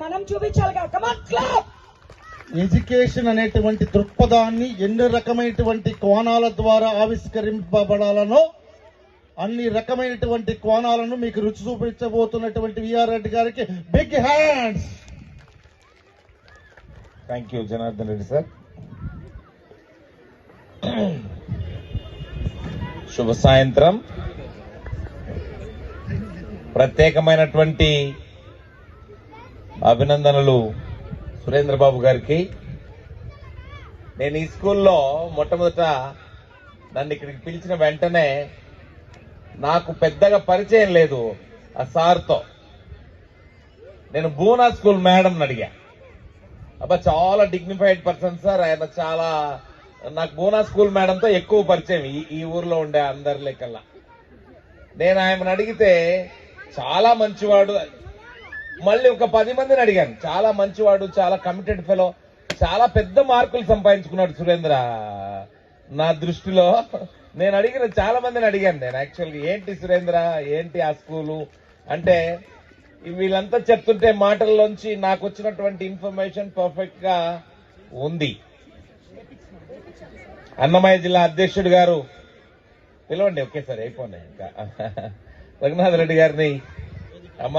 మనం చూపించాలిగా కమాన్ clap education అనేటువంటి దృక్పథాన్ని ఎన్ని రకమైనటువంటి కోణాల ద్వారా ఆవిష్కరింపబడాలనో అన్ని రకమైనటువంటి కోణాలను మీకు రుచి చూపించబోతున్నటువంటి విఆర్ రెడ్డి గారికి big hands thank you Janardhan Reddy sir. శుభ సాయంత్రం. ప్రత్యేకమైనటువంటి అభినందనలు సురేంద్ర బాబు గారికి. నేను ఈ స్కూల్లో మొట్టమొదట నన్ను ఇక్కడికి పిలిచిన వెంటనే నాకు పెద్దగా పరిచయం లేదు ఆ సార్తో. నేను బూనా స్కూల్ మేడంని అడిగా. అబ్బా చాలా డిగ్నిఫైడ్ పర్సన్ సార్. ఆయన చాలా నాకు బోనా స్కూల్ మేడంతో ఎక్కువ పరిచయం ఈ ఈ ఊర్లో ఉండే అందరి లెక్కల్లా. నేను ఆయనను అడిగితే చాలా మంచివాడు మళ్ళీ ఒక పది మందిని అడిగాను. చాలా మంచివాడు చాలా కమిటెడ్ ఫెలో చాలా పెద్ద మార్కులు సంపాదించుకున్నాడు సురేంద్ర. నా దృష్టిలో నేను అడిగిన చాలా మందిని అడిగాను నేను. యాక్చువల్గా ఏంటి సురేంద్ర? ఏంటి ఆ స్కూలు? అంటే వీళ్ళంతా చెప్తుంటే మాటల్లోంచి నాకు వచ్చినటువంటి ఇన్ఫర్మేషన్ పర్ఫెక్ట్గా ఉంది. అన్నమయ్య జిల్లా అధ్యక్షుడు గారు పిలవండి ఒకేసారి అయిపోయినాయి ఇంకా. రఘునాథ్ రెడ్డి గారిని అమ్మ